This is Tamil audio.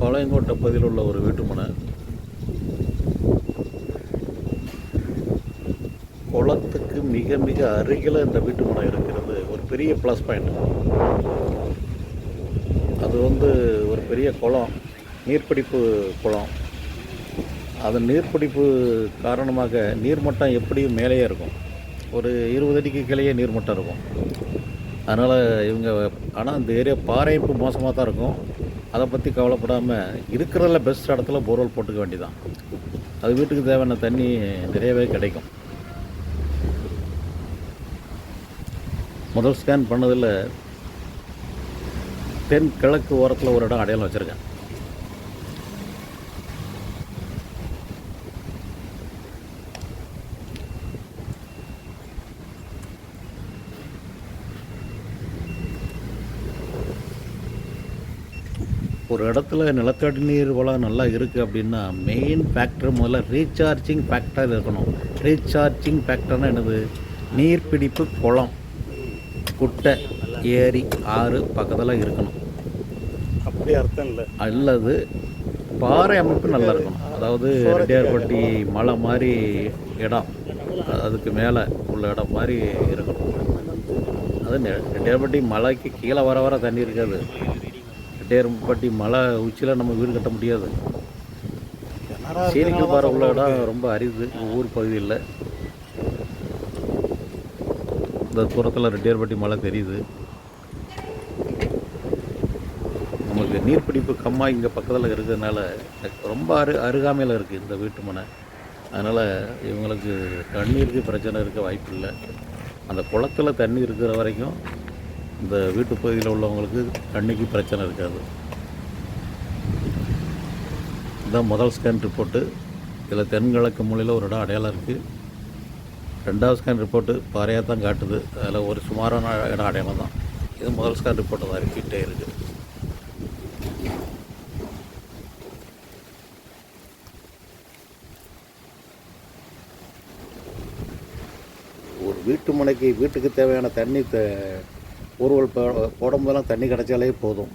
பாளையங்கோட்டை பகுதியில் உள்ள ஒரு வீட்டுமனை குளத்துக்கு மிக மிக அருகில் இந்த வீட்டுமனை இருக்கிறது. ஒரு பெரிய ப்ளஸ் பாயிண்ட் அது வந்து ஒரு பெரிய குளம் நீர்ப்பிடிப்பு குளம். அது நீர்ப்பிடிப்பு காரணமாக நீர்மட்டம் எப்படியும் மேலேயே இருக்கும். ஒரு இருபது அடிக்கு கீழேயே நீர்மட்டம் இருக்கும். அதனால் இவங்க ஆனால் இந்த ஏரியா பாறைப்பு மோசமாக தான் இருக்கும். அதை பற்றி கவலைப்படாமல் இருக்கிறதில் பெஸ்ட் இடத்துல போர்வெல் போட்டுக்க வேண்டியதான் அது வீட்டுக்கு தேவையான தண்ணி நிறையவே கிடைக்கும். முதல் ஸ்கேன் பண்ணதில் தென் கிழக்கு ஓரத்தில் ஒரு இடம் அடையாளம் வச்சுருக்கேன். ஒரு இடத்துல நிலத்தடி நீர் வளம் நல்லா இருக்குது அப்படின்னா மெயின் ஃபேக்டர் முதல்ல ரீசார்ஜிங் ஃபேக்டர் இருக்கணும். ரீசார்ஜிங் ஃபேக்டர்னா என்னது? நீர்பிடிப்பு குளம். குட்டை ஏரி ஆறு பக்கத்தில் இருக்கணும். அப்படி அர்த்தம் இல்லை. அல்லது பாறை அமைப்பு நல்லா இருக்கணும். அதாவது ரெட்டியார்பட்டி மலை மாதிரி இடம். அதுக்கு மேலே உள்ள இடம் மாதிரி இருக்கணும். அது ரெட்டியார்பட்டி மலைக்கு கீழே வர வர தண்ணி இருக்காது. ரெட்டியார்பட்டி மலை உச்சியில் நம்ம வீடு கட்ட முடியாது. சீனிக்கல் பாறை உள்ள இடம் ரொம்ப அரிது. ஊர் பகுதியில். இந்த தூரத்தில் ரெட்டியார்பட்டி மலை தெரியுது. நமக்கு நீர்ப்பிடிப்பு கம்மா இங்கே பக்கத்தில் இருக்கிறதுனால ரொம்ப அரு அருகாமையில் இருக்குது இந்த வீட்டு மனை. அதனால் இவங்களுக்கு தண்ணீருக்கு பிரச்சனை இருக்க வாய்ப்பு இல்லை அந்த குளத்துல தண்ணி இருக்கிற வரைக்கும் இந்த வீட்டு பகுதியில் உள்ளவங்களுக்கு தண்ணிக்கு பிரச்சனை இருக்காது. இதுதான் முதல் ஸ்கேன் ரிப்போர்ட்டு இதில் தென்கிழக்கு மூலையில் ஒரு இடம் அடையாளம் இருக்குது ரெண்டாவது ஸ்கேன் ரிப்போர்ட்டு பாறையாக தான் காட்டுது. அதில் ஒரு சுமாரான இடம் அடையாளம் தான். இது முதல் ஸ்கேன் ரிப்போர்ட்டு தான் ரிப்பீட்டே இருக்குது ஒரு வீட்டு மனைக்கு வீட்டுக்கு தேவையான தண்ணி த ஊர்வல் போடும்போதெல்லாம் தண்ணி கிடைச்சாலே போதும்.